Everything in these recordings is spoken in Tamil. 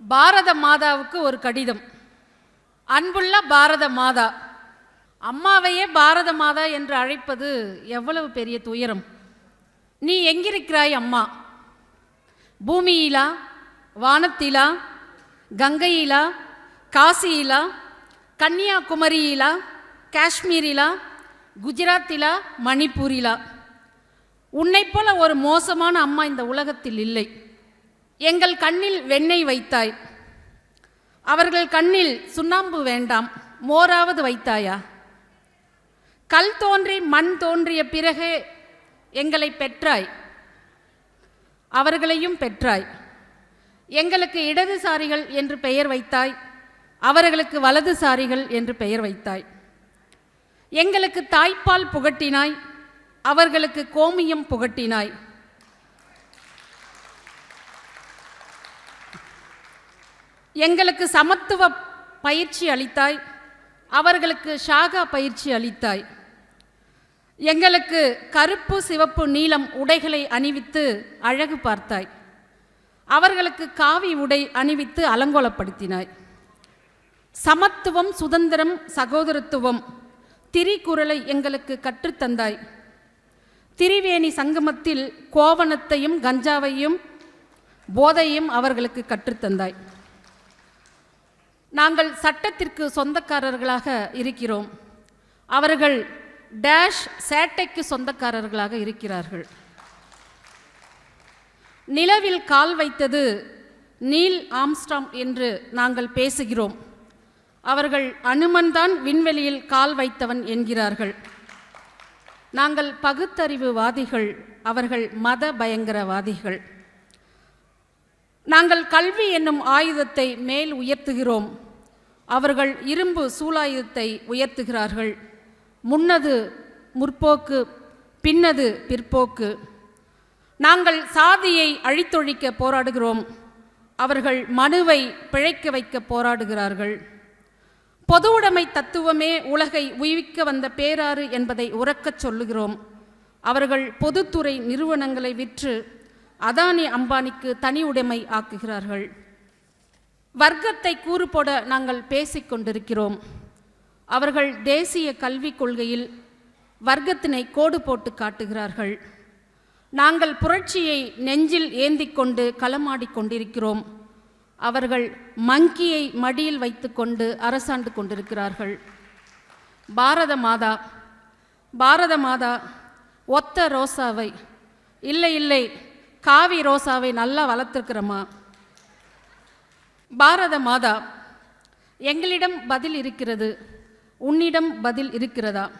பாரத மாதாவுக்கு ஒரு கடிதம். அன்புள்ள பாரத மாதா அம்மாவையே பாரத மாதா என்று அழைப்பது எவ்வளவு பெரிய துயரம். நீ எங்கிருக்கிறாய் அம்மா? பூமியிலா வானத்திலா கங்கையிலா காசியிலா கன்னியாகுமரியிலா காஷ்மீரிலா குஜராத்திலா மணிப்பூரிலா? உன்னைப் போல ஒரு மோசமான அம்மா இந்த உலகத்தில் இல்லை. எங்கள் கண்ணில் வெண்ணெய் வைத்தாய். அவர்கள் கண்ணில் சுண்ணாம்பு வேண்டாம் மோராவது வைத்தாயா? கல் தோன்றி மண் தோன்றிய பிறகு எங்களை பெற்றாய். அவர்களையும் பெற்றாய். எங்களுக்கு இடதுசாரிகள் என்று பெயர் வைத்தாய். அவர்களுக்கு வலதுசாரிகள் என்று பெயர் வைத்தாய். எங்களுக்கு தாய்ப்பால் புகட்டினாய். அவர்களுக்கு கோமியம் புகட்டினாய். எங்களுக்கு சமத்துவ பயிற்சி அளித்தாய். அவர்களுக்கு ஷாகா பயிற்சி அளித்தாய். எங்களுக்கு கருப்பு சிவப்பு நீலம் உடைகளை அணிவித்து அழகு பார்த்தாய். அவர்களுக்கு காவி உடை அணிவித்து அலங்கோலப்படுத்தினாய். சமத்துவம் சுதந்திரம் சகோதரத்துவம் திரிக்குறளை எங்களுக்கு கற்றுத்தந்தாய் திரிவேணி சங்கமத்தில் கோவணத்தையும் கஞ்சாவையும் போதையும் அவர்களுக்கு கற்றுத்தந்தாய் நாங்கள் சட்டத்திற்கு சொந்தக்காரர்களாக இருக்கிறோம். அவர்கள் டேஷ் சேட்டைக்கு சொந்தக்காரர்களாக இருக்கிறார்கள். நிலவில் கால் வைத்தது நீல் ஆம்ஸ்டாம் என்று நாங்கள் பேசுகிறோம். அவர்கள் அனுமன்தான் விண்வெளியில் கால் வைத்தவன் என்கிறார்கள். நாங்கள் பகுத்தறிவுவாதிகள் அவர்கள் மத பயங்கரவாதிகள். நாங்கள் கல்வி என்னும் ஆயுதத்தை மேல் உயர்த்துகிறோம். அவர்கள் இரும்பு சூலாயுதத்தை உயர்த்துகிறார்கள். முன்னது முற்போக்கு பின்னது பிற்போக்கு. நாங்கள் சாதியை அழித்தொழிக்க போராடுகிறோம். அவர்கள் மனுவை பிழைக்க வைக்க போராடுகிறார்கள். பொதுவுடைமை தத்துவமே உலகை உய்விக்க வந்த பேராறு என்பதை உறக்கச் சொல்லுகிறோம். அவர்கள் பொதுத்துறை நிறுவனங்களை விற்று அதானி அம்பானிக்கு தனி உடைமை ஆக்குகிறார்கள். வர்க்கத்தை கூறு போட நாங்கள் பேசிக்கொண்டிருக்கிறோம். அவர்கள் தேசிய கல்விக் கொள்கையில் வர்க்கத்தினை கோடு போட்டு காட்டுகிறார்கள். நாங்கள் புரட்சியை நெஞ்சில் ஏந்தி கொண்டு களமாடி கொண்டிருக்கிறோம். அவர்கள் மங்கியை மடியில் வைத்துக்கொண்டு அரசாண்டு கொண்டிருக்கிறார்கள். பாரத மாதா பாரத மாதா ஒத்த ரோசாவை இல்லை இல்லை காவி ரோசாவை நல்லா வளர்த்துருக்கிறோமா பாரத மாதா எங்களிடம் பதில் இருக்கிறது உன்னிடம் பதில் இருக்கிறதா?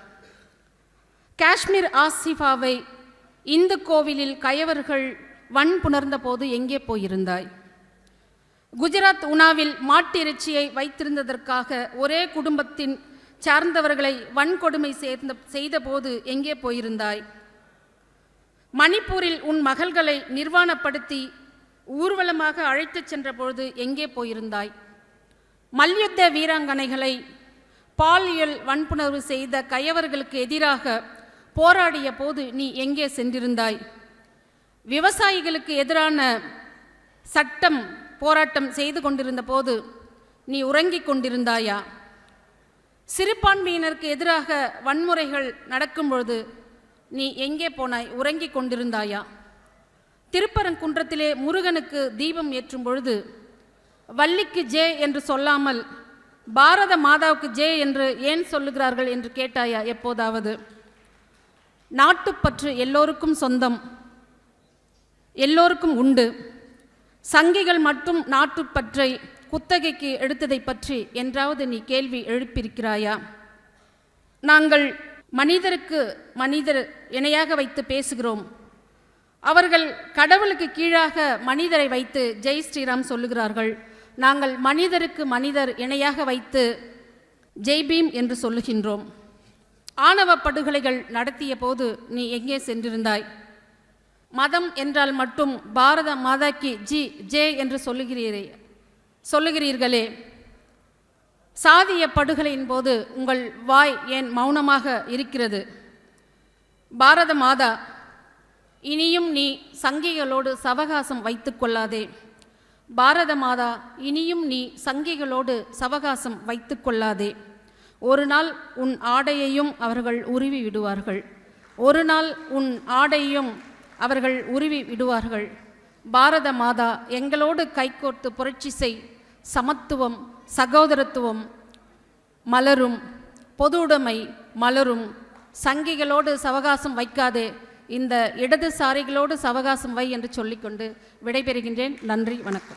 காஷ்மீர் ஆசிஃபாவை இந்து கோவிலில் கயவர்கள் வன் புணர்ந்த போது எங்கே போயிருந்தாய்? குஜராத் உணாவில் மாட்டிறைச்சியை வைத்திருந்ததற்காக ஒரே குடும்பத்தின் சார்ந்தவர்களை வன்கொடுமை சேர்ந்த செய்தபோது எங்கே போயிருந்தாய்? மணிப்பூரில் உன் மகள்களை நிர்வாணப்படுத்தி ஊர்வலமாக அழைத்துச் சென்றபொழுது எங்கே போயிருந்தாய்? மல்யுத்த வீராங்கனைகளை பாலியல் வன்புணர்வு செய்த கயவர்களுக்கு எதிராக போராடிய போது நீ எங்கே சென்றிருந்தாய்? விவசாயிகளுக்கு எதிரான சட்டம் போராட்டம் செய்து கொண்டிருந்த போது நீ உறங்கிக் கொண்டிருந்தாயா? சிறுபான்மையினருக்கு எதிராக வன்முறைகள் நடக்கும் பொழுது நீ எங்கே போனாய்? உறங்கிக் கொண்டிருந்தாயா? திருப்பரங்குன்றத்திலே முருகனுக்கு தீபம் ஏற்றும் பொழுது வள்ளிக்கு ஜே என்று சொல்லாமல் பாரத மாதாவுக்கு ஜே என்று ஏன் சொல்லுகிறார்கள் என்று கேட்டாயா எப்போதாவது? நாட்டுப்பற்று எல்லோருக்கும் சொந்தம் எல்லோருக்கும் உண்டு. சங்கிகள் மட்டும் நாட்டுப்பற்றை குத்தகைக்கு எடுத்ததை பற்றி என்றாவது நீ கேள்வி எழுப்பியிருக்கிறாயா? நாங்கள் மனிதருக்கு மனிதர் இணையாக வைத்து பேசுகிறோம். அவர்கள் கடவுளுக்கு கீழாக மனிதரை வைத்து ஜெய் ஸ்ரீராம் சொல்லுகிறார்கள். நாங்கள் மனிதருக்கு மனிதர் இணையாக வைத்து ஜெய் பீம் என்று சொல்லுகின்றோம். ஆணவ படுகொலைகள் நடத்திய போது நீ எங்கே சென்றிருந்தாய்? மதம் என்றால் மட்டும் பாரத மாதாக்கு ஜி ஜே என்று சொல்லுகிறீரே சொல்லுகிறீர்களே. சாதிய படுகொலையின் போது உங்கள் வாய் ஏன் மௌனமாக இருக்கிறது? பாரத மாதா இனியும் நீ சங்கிகளோடு சவகாசம் வைத்துக்கொள்ளாதே பாரத மாதா இனியும் நீ சங்கிகளோடு சவகாசம் வைத்து கொள்ளாதே. ஒரு நாள் உன் ஆடையையும் அவர்கள் உருவி விடுவார்கள். ஒரு நாள் உன் ஆடையும் அவர்கள் உருவி விடுவார்கள். பாரத மாதா எங்களோடு கைகோர்த்து புரட்சி செய். சமத்துவம் சகோதரத்துவம் மலரும். பொதுவுடைமை மலரும். சங்கிகளோடு சவகாசம் வைக்காதே. இந்த இடதுசாரிகளோடு சவகாசம் வை என்று சொல்லிக்கொண்டு விடைபெறுகின்றேன். நன்றி வணக்கம்.